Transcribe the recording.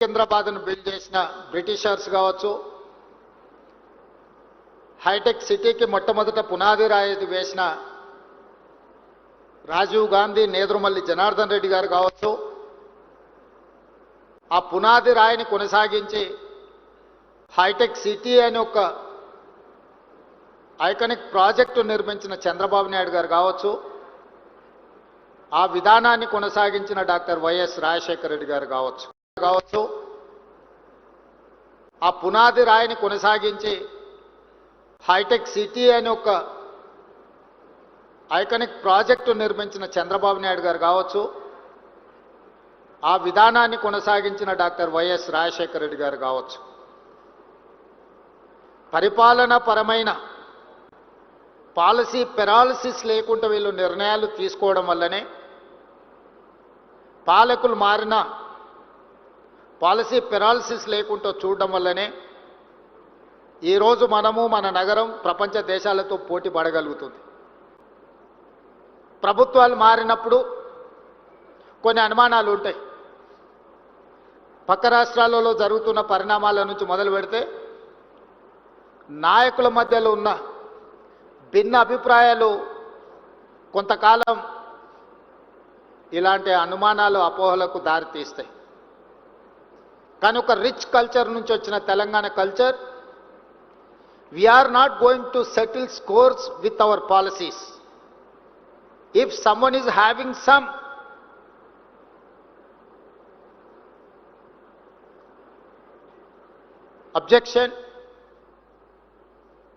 సికింద్రాబాద్ను build చేసిన Britishers కావచ్చు hitech సిటీకి మొట్టమొదట పునాది రాయి వేసిన రాజీవ్ గాంధీ నేదురుమల్లి జనార్దన్ రెడ్డి గారు కావచ్చు ఆ పునాది రాయిని కొనసాగించి హైటెక్ సిటీ అని ఒక ఐకానిక్ ప్రాజెక్టు నిర్మించిన చంద్రబాబు నాయుడు గారు కావచ్చు ఆ విధానాన్ని కొనసాగించిన డాక్టర్ వైఎస్ రాజశేఖర రెడ్డి గారు కావచ్చు. కావచ్చు. ఆ పునాది రాయిని కొనసాగించి హైటెక్ సిటీ అనే ఒక ఐకానిక్ ప్రాజెక్టు నిర్మించిన చంద్రబాబు నాయుడు గారు కావచ్చు ఆ విధానాన్ని కొనసాగించిన డాక్టర్ వైఎస్ రాజశేఖర రెడ్డి గారు కావచ్చు. పరిపాలన పరమైన పాలసీ పెరాలసిస్ లేకుండా వీళ్ళు నిర్ణయాలు తీసుకోవడం వల్లనే పాలకులు మారిన పాలసీ పెరాలసిస్ లేకుండా చూడడం వల్లనే ఈరోజు మనము మన నగరం ప్రపంచ దేశాలతో పోటీ పడగలుగుతుంది. ప్రభుత్వాలు మారినప్పుడు కొన్ని అనుమానాలు ఉంటాయి. పక్క రాష్ట్రాలలో జరుగుతున్న పరిణామాల నుంచి మొదలు పెడితే నాయకుల మధ్యలో ఉన్న భిన్న అభిప్రాయాలు కొంతకాలం ఇలాంటి అనుమానాలు అపోహలకు దారితీస్తాయి. కానీ ఒక రిచ్ కల్చర్ నుంచి వచ్చిన Telangana culture we are not going to settle scores with our policies if someone is having some objection